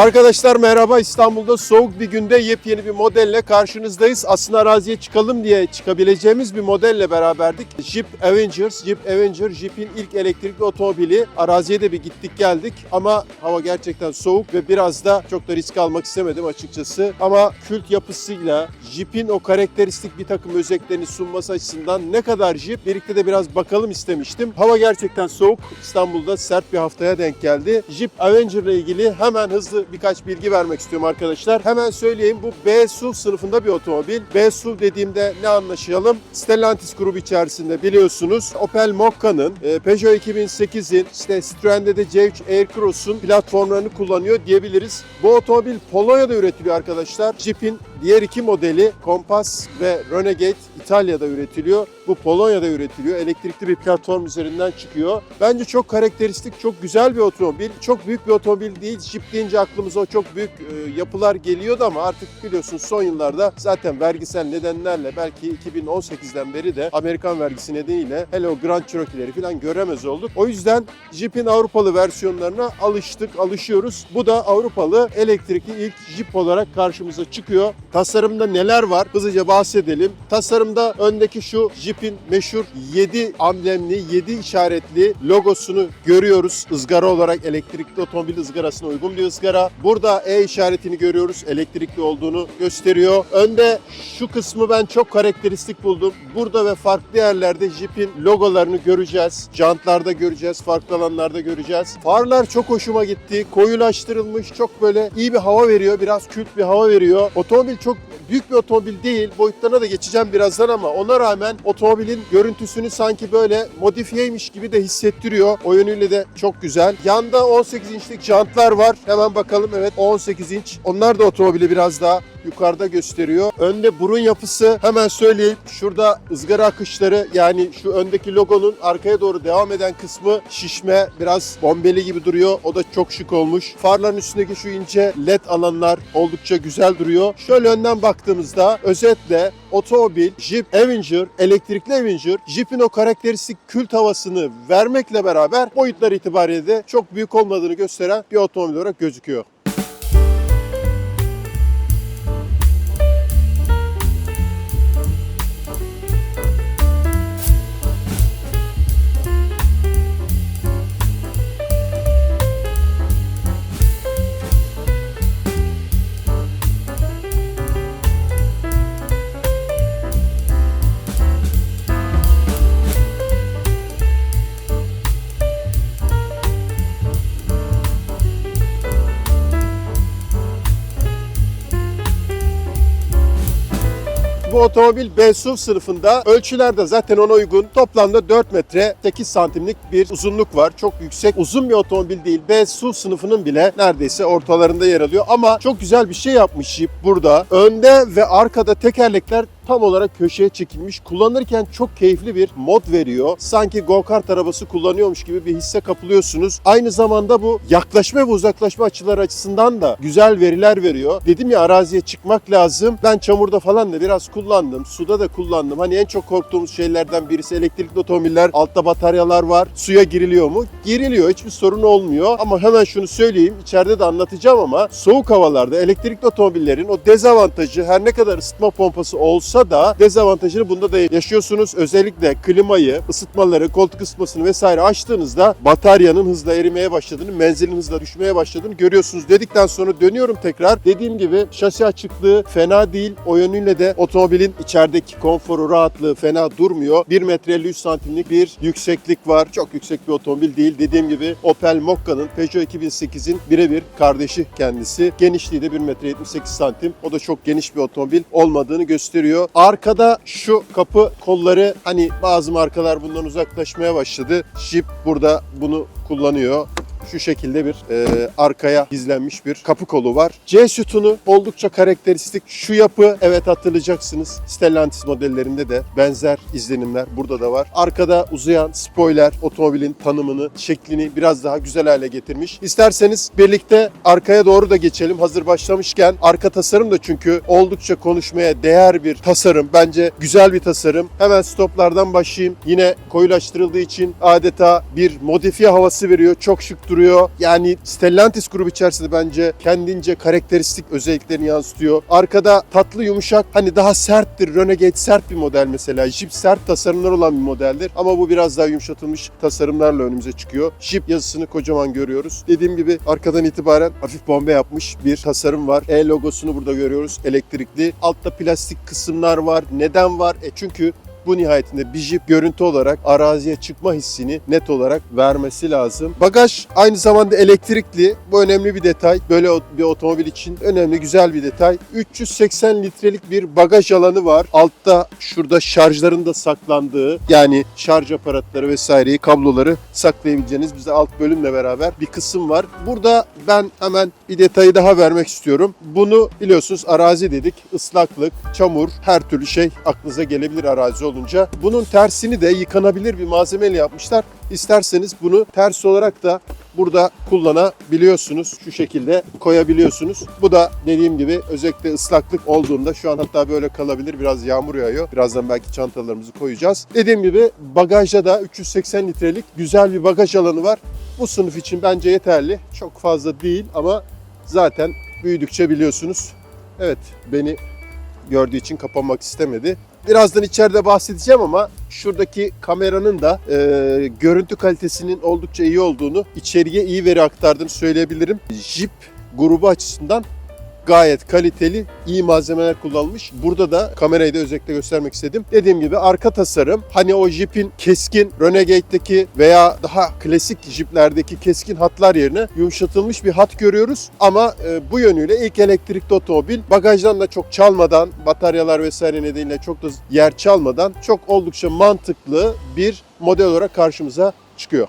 Arkadaşlar merhaba İstanbul'da soğuk bir günde yepyeni bir modelle karşınızdayız. Aslında araziye çıkalım diye çıkabileceğimiz bir modelle beraberdik. Jeep Avengers, Jeep Avenger, Jeep'in ilk elektrikli otomobili. Araziye de bir gittik geldik ama hava gerçekten soğuk ve biraz da çok da risk almak istemedim açıkçası. Ama kült yapısıyla Jeep'in o karakteristik bir takım özelliklerini sunması açısından ne kadar Jeep birlikte de biraz bakalım istemiştim. Hava gerçekten soğuk. İstanbul'da sert bir haftaya denk geldi. Jeep Avenger ile ilgili hemen hızlı birkaç bilgi vermek istiyorum arkadaşlar. Hemen söyleyeyim bu B SUV sınıfında bir otomobil. B SUV dediğimde ne anlaşılım? Stellantis grubu içerisinde biliyorsunuz Opel Mokka'nın, e, Peugeot 2008'in, işte Citroen'de de C3 Aircross'un platformlarını kullanıyor diyebiliriz. Bu otomobil Polonya'da üretiliyor arkadaşlar. Jeep'in diğer iki modeli Compass ve Renegade İtalya'da üretiliyor. Bu Polonya'da üretiliyor. Elektrikli bir platform üzerinden çıkıyor. Bence çok karakteristik, çok güzel bir otomobil. Çok büyük bir otomobil değil. Jeep deyince aklımıza o çok büyük e, yapılar geliyordu ama artık biliyorsunuz son yıllarda zaten vergisel nedenlerle belki 2018'den beri de Amerikan vergisi nedeniyle hele o Grand Cherokee'leri falan göremez olduk. O yüzden Jeep'in Avrupalı versiyonlarına alıştık, alışıyoruz. Bu da Avrupalı elektrikli ilk Jeep olarak karşımıza çıkıyor. Tasarımda neler var? Hızlıca bahsedelim. Tasarımda öndeki şu Jeep'in meşhur 7 amblemli, 7 işaretli logosunu görüyoruz. Izgara olarak elektrikli otomobil ızgarasına uygun bir ızgara. Burada E işaretini görüyoruz. Elektrikli olduğunu gösteriyor. Önde şu kısmı ben çok karakteristik buldum. Burada ve farklı yerlerde Jeep'in logolarını göreceğiz. Jantlarda göreceğiz, farklı alanlarda göreceğiz. Farlar çok hoşuma gitti. Koyulaştırılmış, çok böyle iyi bir hava veriyor. Biraz kült bir hava veriyor. Otomobil çok büyük bir otomobil değil. Boyutlarına da geçeceğim birazdan ama ona rağmen otomobilin görüntüsünü sanki böyle modifiyeymiş gibi de hissettiriyor. O yönüyle de çok güzel. Yanda 18 inçlik jantlar var. Hemen bakalım evet 18 inç. Onlar da otomobili biraz daha yukarıda gösteriyor. Önde burun yapısı hemen söyleyeyim. Şurada ızgara akışları yani şu öndeki logonun arkaya doğru devam eden kısmı şişme biraz bombeli gibi duruyor. O da çok şık olmuş. Farların üstündeki şu ince led alanlar oldukça güzel duruyor. Şöyle önden baktığımızda özetle otomobil Jeep Avenger, elektrikli Avenger, Jeep'in o karakteristik kült havasını vermekle beraber boyutlar itibariyle de çok büyük olmadığını gösteren bir otomobil olarak gözüküyor. Bu otomobil B SUV sınıfında. Ölçüler de zaten ona uygun. Toplamda 4 metre 8 santimlik bir uzunluk var. Çok yüksek, uzun bir otomobil değil. B SUV sınıfının bile neredeyse ortalarında yer alıyor. Ama çok güzel bir şey yapmış Jeep burada. Önde ve arkada tekerlekler tam olarak köşeye çekilmiş. Kullanırken çok keyifli bir mod veriyor. Sanki go-kart arabası kullanıyormuş gibi bir hisse kapılıyorsunuz. Aynı zamanda bu yaklaşma ve uzaklaşma açıları açısından da güzel veriler veriyor. Dedim ya araziye çıkmak lazım. Ben çamurda falan da biraz kullandım. Suda da kullandım. Hani en çok korktuğumuz şeylerden birisi elektrikli otomobiller. Altta bataryalar var. Suya giriliyor mu? Giriliyor. Hiçbir sorun olmuyor. Ama hemen şunu söyleyeyim. içeride de anlatacağım ama soğuk havalarda elektrikli otomobillerin o dezavantajı her ne kadar ısıtma pompası olsa da dezavantajını bunda da yaşıyorsunuz. Özellikle klimayı, ısıtmaları, koltuk ısıtmasını vesaire açtığınızda bataryanın hızla erimeye başladığını, menzilin hızla düşmeye başladığını görüyorsunuz. Dedikten sonra dönüyorum tekrar. Dediğim gibi şasi açıklığı fena değil. O yönüyle de otomobilin içerideki konforu, rahatlığı fena durmuyor. 1 metre 53 santimlik bir yükseklik var. Çok yüksek bir otomobil değil. Dediğim gibi Opel Mokka'nın Peugeot 2008'in birebir kardeşi kendisi. Genişliği de 1 metre 78 santim. O da çok geniş bir otomobil olmadığını gösteriyor. Arkada şu kapı kolları hani bazı markalar bundan uzaklaşmaya başladı. Jeep burada bunu kullanıyor. Şu şekilde bir e, arkaya gizlenmiş bir kapı kolu var. C sütunu oldukça karakteristik. Şu yapı evet hatırlayacaksınız. Stellantis modellerinde de benzer izlenimler burada da var. Arkada uzayan spoiler otomobilin tanımını, şeklini biraz daha güzel hale getirmiş. İsterseniz birlikte arkaya doğru da geçelim. Hazır başlamışken arka tasarım da çünkü oldukça konuşmaya değer bir tasarım. Bence güzel bir tasarım. Hemen stoplardan başlayayım. Yine koyulaştırıldığı için adeta bir modifiye havası veriyor. Çok şık duruyor. Yani Stellantis grubu içerisinde bence kendince karakteristik özelliklerini yansıtıyor. Arkada tatlı yumuşak hani daha serttir. Renegade sert bir model mesela. Jeep sert tasarımlar olan bir modeldir. Ama bu biraz daha yumuşatılmış tasarımlarla önümüze çıkıyor. Jeep yazısını kocaman görüyoruz. Dediğim gibi arkadan itibaren hafif bombe yapmış bir tasarım var. E logosunu burada görüyoruz. Elektrikli. Altta plastik kısımlar var. Neden var? E çünkü bu nihayetinde bir jip görüntü olarak araziye çıkma hissini net olarak vermesi lazım. Bagaj aynı zamanda elektrikli. Bu önemli bir detay. Böyle bir otomobil için önemli, güzel bir detay. 380 litrelik bir bagaj alanı var. Altta şurada şarjların da saklandığı yani şarj aparatları vesaireyi, kabloları saklayabileceğiniz bize alt bölümle beraber bir kısım var. Burada ben hemen bir detayı daha vermek istiyorum. Bunu biliyorsunuz arazi dedik. Islaklık, çamur, her türlü şey aklınıza gelebilir arazi olunca. Bunun tersini de yıkanabilir bir malzemeyle yapmışlar. İsterseniz bunu ters olarak da burada kullanabiliyorsunuz. Şu şekilde koyabiliyorsunuz. Bu da dediğim gibi özellikle ıslaklık olduğunda şu an hatta böyle kalabilir. Biraz yağmur yağıyor. Birazdan belki çantalarımızı koyacağız. Dediğim gibi bagajda da 380 litrelik güzel bir bagaj alanı var. Bu sınıf için bence yeterli. Çok fazla değil ama zaten büyüdükçe biliyorsunuz. Evet beni gördüğü için kapanmak istemedi. Birazdan içeride bahsedeceğim ama şuradaki kameranın da e, görüntü kalitesinin oldukça iyi olduğunu, içeriye iyi veri aktardığını söyleyebilirim. Jeep grubu açısından gayet kaliteli, iyi malzemeler kullanılmış. Burada da kamerayı da özellikle göstermek istedim. Dediğim gibi arka tasarım hani o Jeep'in keskin Renegade'deki veya daha klasik Jeep'lerdeki keskin hatlar yerine yumuşatılmış bir hat görüyoruz. Ama e, bu yönüyle ilk elektrikli otomobil bagajdan da çok çalmadan, bataryalar vesaire nedeniyle çok da yer çalmadan çok oldukça mantıklı bir model olarak karşımıza çıkıyor.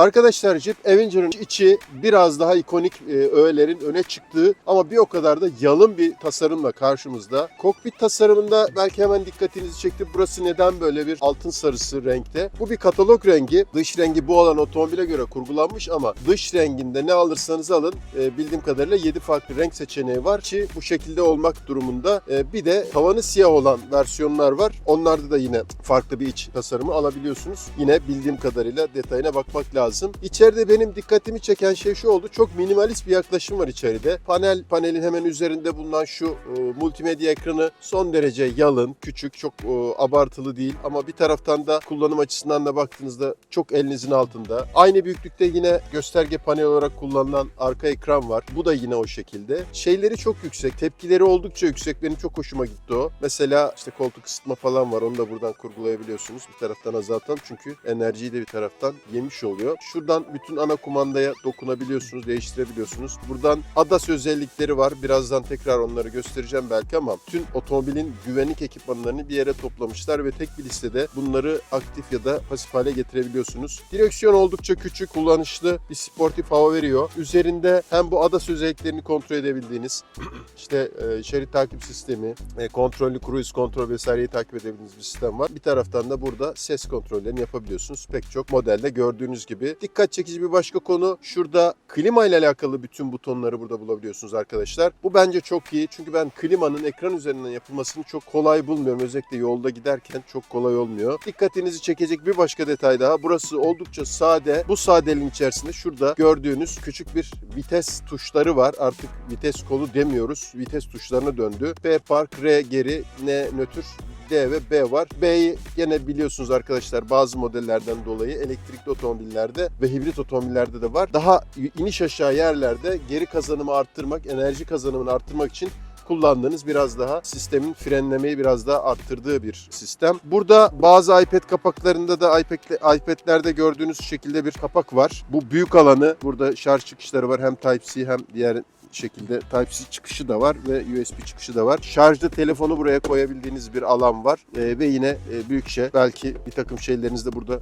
Arkadaşlar Jeep Avenger'ın içi biraz daha ikonik e, öğelerin öne çıktığı ama bir o kadar da yalın bir tasarımla karşımızda. Kokpit tasarımında belki hemen dikkatinizi çekti. Burası neden böyle bir altın sarısı renkte? Bu bir katalog rengi. Dış rengi bu olan otomobile göre kurgulanmış ama dış renginde ne alırsanız alın e, bildiğim kadarıyla 7 farklı renk seçeneği var ki bu şekilde olmak durumunda. E, bir de tavanı siyah olan versiyonlar var. Onlarda da yine farklı bir iç tasarımı alabiliyorsunuz. Yine bildiğim kadarıyla detayına bakmak lazım. İçeride benim dikkatimi çeken şey şu oldu. Çok minimalist bir yaklaşım var içeride. Panel panelin hemen üzerinde bulunan şu e, multimedya ekranı son derece yalın, küçük, çok e, abartılı değil ama bir taraftan da kullanım açısından da baktığınızda çok elinizin altında. Aynı büyüklükte yine gösterge panel olarak kullanılan arka ekran var. Bu da yine o şekilde. Şeyleri çok yüksek, tepkileri oldukça yüksek. Benim çok hoşuma gitti o. Mesela işte koltuk ısıtma falan var. Onu da buradan kurgulayabiliyorsunuz. Bir taraftan azaltan çünkü enerjiyi de bir taraftan yemiş oluyor. Şuradan bütün ana kumandaya dokunabiliyorsunuz, değiştirebiliyorsunuz. Buradan ADAS özellikleri var. Birazdan tekrar onları göstereceğim belki ama tüm otomobilin güvenlik ekipmanlarını bir yere toplamışlar ve tek bir listede bunları aktif ya da pasif hale getirebiliyorsunuz. Direksiyon oldukça küçük, kullanışlı, bir sportif hava veriyor. Üzerinde hem bu ADAS özelliklerini kontrol edebildiğiniz, işte e, şerit takip sistemi, e, kontrollü cruise kontrol vesaireyi takip edebildiğiniz bir sistem var. Bir taraftan da burada ses kontrollerini yapabiliyorsunuz. Pek çok modelde gördüğünüz gibi. Dikkat çekici bir başka konu şurada klima ile alakalı bütün butonları burada bulabiliyorsunuz arkadaşlar. Bu bence çok iyi çünkü ben klimanın ekran üzerinden yapılmasını çok kolay bulmuyorum. Özellikle yolda giderken çok kolay olmuyor. Dikkatinizi çekecek bir başka detay daha. Burası oldukça sade. Bu sadeliğin içerisinde şurada gördüğünüz küçük bir vites tuşları var. Artık vites kolu demiyoruz. Vites tuşlarına döndü. P park, R geri, N nötr, D ve B var. B'yi gene biliyorsunuz arkadaşlar bazı modellerden dolayı elektrikli otomobillerde ve hibrit otomobillerde de var. Daha iniş aşağı yerlerde geri kazanımı arttırmak, enerji kazanımını arttırmak için kullandığınız biraz daha sistemin frenlemeyi biraz daha arttırdığı bir sistem. Burada bazı iPad kapaklarında da iPad, iPad'lerde gördüğünüz şekilde bir kapak var. Bu büyük alanı burada şarj çıkışları var hem Type-C hem diğer şekilde Type-C çıkışı da var ve USB çıkışı da var. Şarjlı telefonu buraya koyabildiğiniz bir alan var. Ee, ve yine e, büyükçe belki bir takım şeylerinizi de burada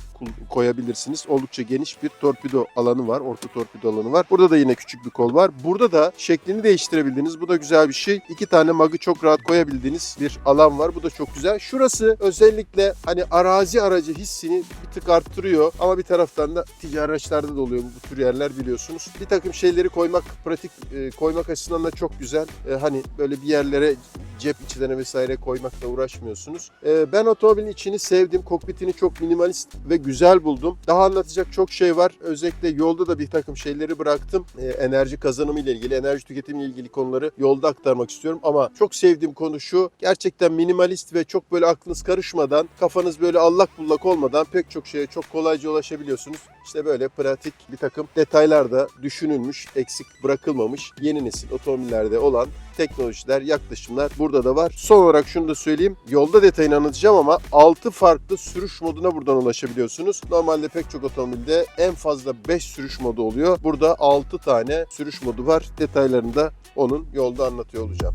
koyabilirsiniz. Oldukça geniş bir torpido alanı var. Orta torpido alanı var. Burada da yine küçük bir kol var. Burada da şeklini değiştirebildiğiniz bu da güzel bir şey. İki tane magı çok rahat koyabildiğiniz bir alan var. Bu da çok güzel. Şurası özellikle hani arazi aracı hissini bir tık arttırıyor. Ama bir taraftan da ticari araçlarda da oluyor bu tür yerler biliyorsunuz. Bir takım şeyleri koymak, pratik e, koymak açısından da çok güzel. E, hani böyle bir yerlere cep içlerine vesaire koymakla uğraşmıyorsunuz. E, ben otomobilin içini sevdim. Kokpitini çok minimalist ve güzel buldum. Daha anlatacak çok şey var. Özellikle yolda da bir takım şeyleri bıraktım. E, enerji kazanımı ile ilgili, enerji tüketimi ile ilgili konuları yolda aktarmak istiyorum. Ama çok sevdiğim konu şu. Gerçekten minimalist ve çok böyle aklınız karışmadan, kafanız böyle allak bullak olmadan pek çok şeye çok kolayca ulaşabiliyorsunuz. İşte böyle pratik bir takım detaylar da düşünülmüş, eksik bırakılmamış yeni nesil otomobillerde olan teknolojiler, yaklaşımlar burada da var. Son olarak şunu da söyleyeyim. Yolda detayını anlatacağım ama 6 farklı sürüş moduna buradan ulaşabiliyorsunuz. Normalde pek çok otomobilde en fazla 5 sürüş modu oluyor. Burada 6 tane sürüş modu var. Detaylarını da onun yolda anlatıyor olacağım.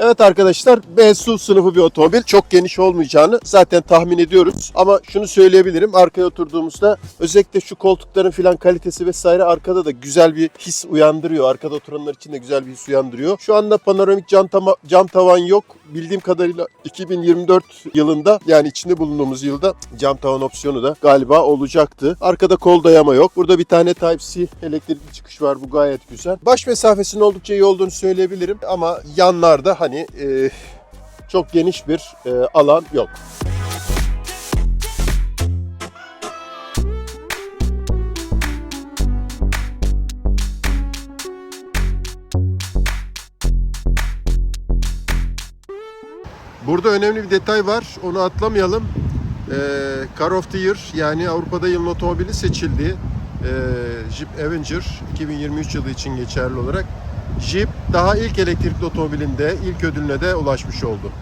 Evet arkadaşlar B SUV sınıfı bir otomobil. Çok geniş olmayacağını zaten tahmin ediyoruz. Ama şunu söyleyebilirim. Arkaya oturduğumuzda özellikle şu koltukların filan kalitesi vesaire arkada da güzel bir his uyandırıyor. Arkada oturanlar için de güzel bir his uyandırıyor. Şu anda panoramik cam, tama- cam tavan yok. Bildiğim kadarıyla 2024 yılında yani içinde bulunduğumuz yılda cam tavan opsiyonu da galiba olacaktı. Arkada kol dayama yok. Burada bir tane Type-C elektrikli çıkış var. Bu gayet güzel. Baş mesafesinin oldukça iyi olduğunu söyleyebilirim ama yanlarda hani e, çok geniş bir e, alan yok. Burada önemli bir detay var. Onu atlamayalım. Ee, Car of the Year yani Avrupa'da yılın otomobili seçildi. Ee, Jeep Avenger 2023 yılı için geçerli olarak. Jeep daha ilk elektrikli otomobilinde ilk ödülüne de ulaşmış oldu.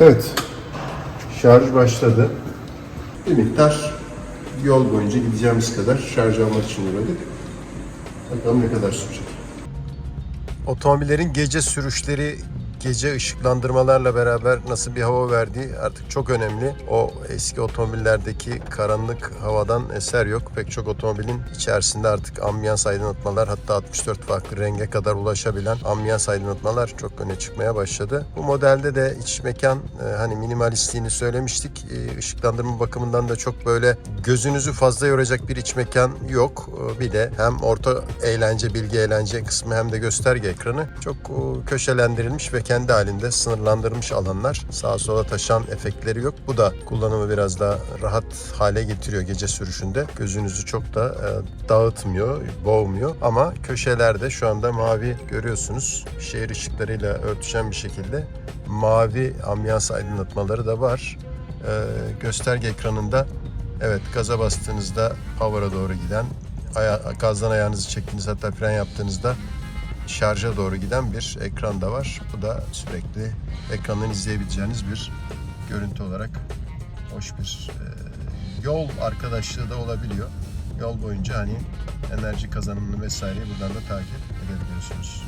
Evet. Şarj başladı. Bir miktar yol boyunca gideceğimiz kadar şarj almak için uğradık. Bakalım ne kadar sürecek. Otomobillerin gece sürüşleri gece ışıklandırmalarla beraber nasıl bir hava verdiği artık çok önemli. O eski otomobillerdeki karanlık havadan eser yok. Pek çok otomobilin içerisinde artık ambiyans aydınlatmalar hatta 64 farklı renge kadar ulaşabilen ambiyans aydınlatmalar çok öne çıkmaya başladı. Bu modelde de iç mekan e, hani minimalistliğini söylemiştik. E, ışıklandırma bakımından da çok böyle gözünüzü fazla yoracak bir iç mekan yok. E, Bir de hem orta eğlence, bilgi eğlence kısmı hem de gösterge ekranı çok e, köşelendirilmiş ve kendi halinde sınırlandırılmış alanlar. Sağa sola taşan efektleri yok. Bu da kullanımı biraz daha rahat hale getiriyor gece sürüşünde. Gözünüzü çok da e, dağıtmıyor, boğmuyor. Ama köşelerde şu anda mavi görüyorsunuz. Şehir ışıklarıyla örtüşen bir şekilde mavi ambiyans aydınlatmaları da var. E, gösterge ekranında evet gaza bastığınızda power'a doğru giden aya, gazdan ayağınızı çektiğiniz hatta fren yaptığınızda şarja doğru giden bir ekran da var. Bu da sürekli ekrandan izleyebileceğiniz bir görüntü olarak hoş bir e, yol arkadaşlığı da olabiliyor. Yol boyunca hani enerji kazanımını vesaireyi buradan da takip edebiliyorsunuz.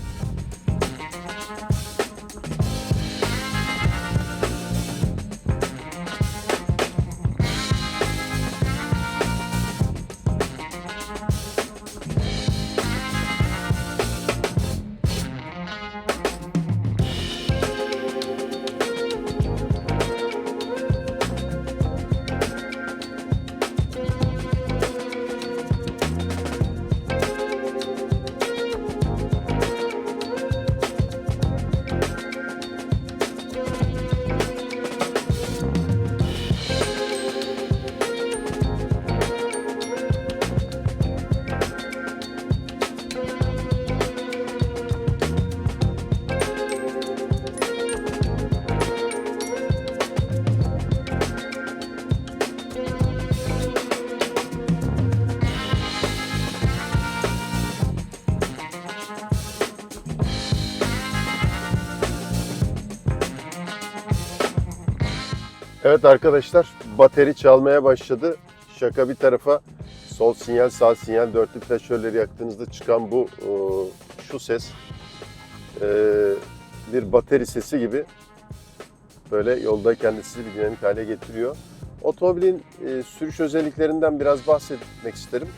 Evet arkadaşlar bateri çalmaya başladı. Şaka bir tarafa sol sinyal sağ sinyal dörtlü flaşörleri yaktığınızda çıkan bu e, şu ses e, bir bateri sesi gibi böyle yoldayken de sizi bir dinamik hale getiriyor. Otomobilin e, sürüş özelliklerinden biraz bahsetmek isterim.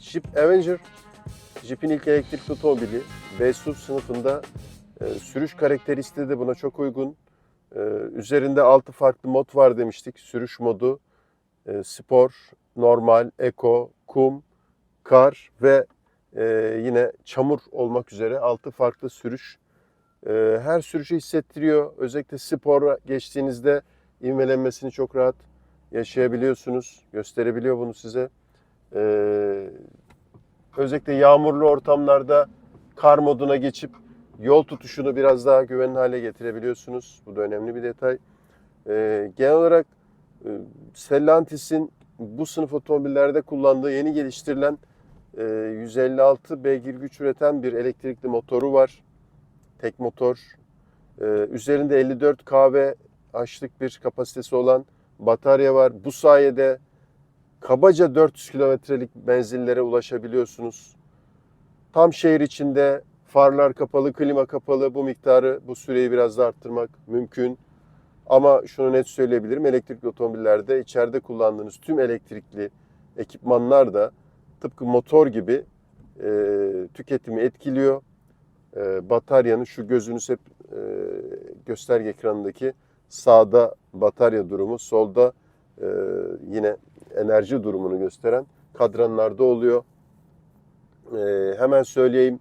Jeep Avenger, Jeep'in ilk elektrikli otomobili. B-SUV sınıfında sürüş karakteristiği de buna çok uygun. Ee, üzerinde 6 farklı mod var demiştik. Sürüş modu, e, spor, normal, eko, kum, kar ve e, yine çamur olmak üzere 6 farklı sürüş. E, her sürüşü hissettiriyor. Özellikle spora geçtiğinizde ivmelenmesini çok rahat yaşayabiliyorsunuz. Gösterebiliyor bunu size. E, özellikle yağmurlu ortamlarda kar moduna geçip yol tutuşunu biraz daha güvenli hale getirebiliyorsunuz. Bu da önemli bir detay. Ee, genel olarak e, Stellantis'in bu sınıf otomobillerde kullandığı yeni geliştirilen e, 156 beygir güç üreten bir elektrikli motoru var. Tek motor. Ee, üzerinde 54 kW açlık bir kapasitesi olan batarya var. Bu sayede kabaca 400 kilometrelik menzillere ulaşabiliyorsunuz. Tam şehir içinde farlar kapalı, klima kapalı bu miktarı, bu süreyi biraz da arttırmak mümkün. Ama şunu net söyleyebilirim, elektrikli otomobillerde içeride kullandığınız tüm elektrikli ekipmanlar da tıpkı motor gibi e, tüketimi etkiliyor. E, bataryanın şu gözünüz hep e, gösterge ekranındaki sağda batarya durumu, solda e, yine enerji durumunu gösteren kadranlarda oluyor. E, hemen söyleyeyim,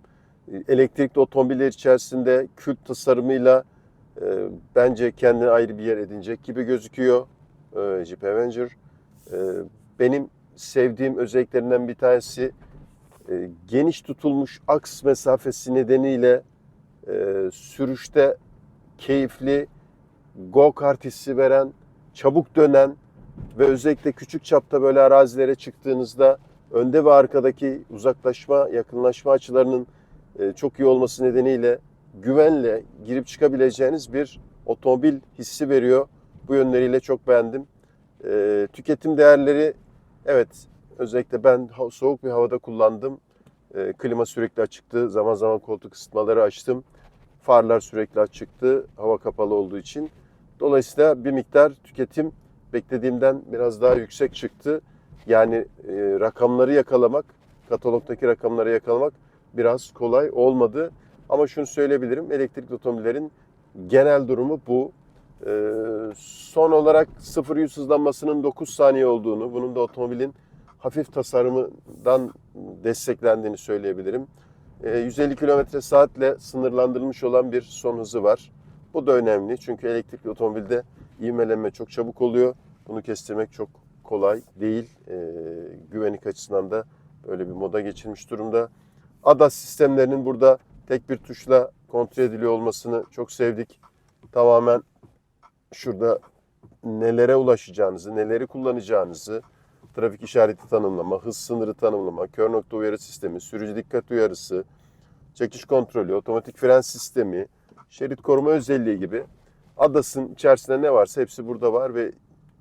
elektrikli otomobiller içerisinde kült tasarımıyla e, bence kendine ayrı bir yer edinecek gibi gözüküyor e, Jeep Avenger. E, benim sevdiğim özelliklerinden bir tanesi e, geniş tutulmuş aks mesafesi nedeniyle e, sürüşte keyifli, go-kart hissi veren, çabuk dönen ve özellikle küçük çapta böyle arazilere çıktığınızda önde ve arkadaki uzaklaşma, yakınlaşma açılarının çok iyi olması nedeniyle güvenle girip çıkabileceğiniz bir otomobil hissi veriyor. Bu yönleriyle çok beğendim. E, tüketim değerleri evet özellikle ben soğuk bir havada kullandım. E, klima sürekli açıktı. Zaman zaman koltuk ısıtmaları açtım. Farlar sürekli açıktı. Hava kapalı olduğu için. Dolayısıyla bir miktar tüketim beklediğimden biraz daha yüksek çıktı. Yani e, rakamları yakalamak, katalogdaki rakamları yakalamak biraz kolay olmadı. Ama şunu söyleyebilirim, elektrikli otomobillerin genel durumu bu. Ee, son olarak 0-100 hızlanmasının 9 saniye olduğunu, bunun da otomobilin hafif tasarımından desteklendiğini söyleyebilirim. Ee, 150 km saatle sınırlandırılmış olan bir son hızı var. Bu da önemli çünkü elektrikli otomobilde ivmelenme çok çabuk oluyor. Bunu kestirmek çok kolay değil. Ee, güvenlik açısından da böyle bir moda geçilmiş durumda. ADAS sistemlerinin burada tek bir tuşla kontrol ediliyor olmasını çok sevdik. Tamamen şurada nelere ulaşacağınızı, neleri kullanacağınızı, trafik işareti tanımlama, hız sınırı tanımlama, kör nokta uyarı sistemi, sürücü dikkat uyarısı, çekiş kontrolü, otomatik fren sistemi, şerit koruma özelliği gibi ADAS'ın içerisinde ne varsa hepsi burada var ve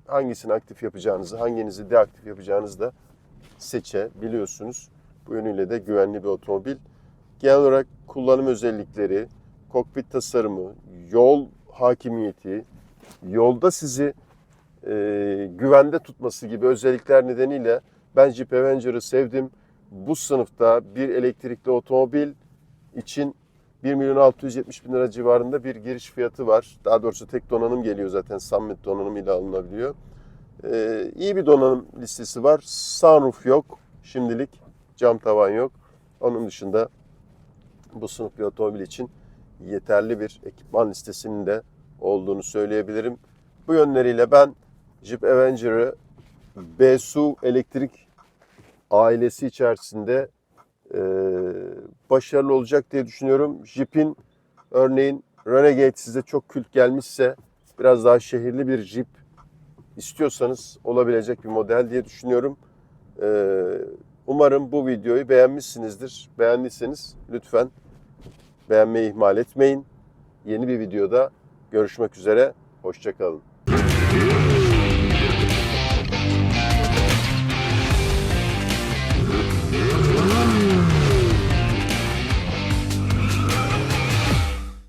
hangisini aktif yapacağınızı, hanginizi deaktif yapacağınızı da seçebiliyorsunuz. Bu yönüyle de güvenli bir otomobil. Genel olarak kullanım özellikleri, kokpit tasarımı, yol hakimiyeti, yolda sizi e, güvende tutması gibi özellikler nedeniyle ben Jeep Avenger'ı sevdim. Bu sınıfta bir elektrikli otomobil için 1 milyon 670 bin lira civarında bir giriş fiyatı var. Daha doğrusu tek donanım geliyor zaten. Summit donanım ile alınabiliyor. Ee, iyi bir donanım listesi var. Sunroof yok şimdilik. Cam tavan yok. Onun dışında bu sınıf bir otomobil için yeterli bir ekipman listesinin de olduğunu söyleyebilirim. Bu yönleriyle ben Jeep Avenger'ı BSU elektrik ailesi içerisinde e, başarılı olacak diye düşünüyorum. Jeep'in örneğin Renegade size çok kült gelmişse biraz daha şehirli bir Jeep istiyorsanız olabilecek bir model diye düşünüyorum. E, umarım bu videoyu beğenmişsinizdir. Beğendiyseniz lütfen beğenmeyi ihmal etmeyin. Yeni bir videoda görüşmek üzere. Hoşçakalın.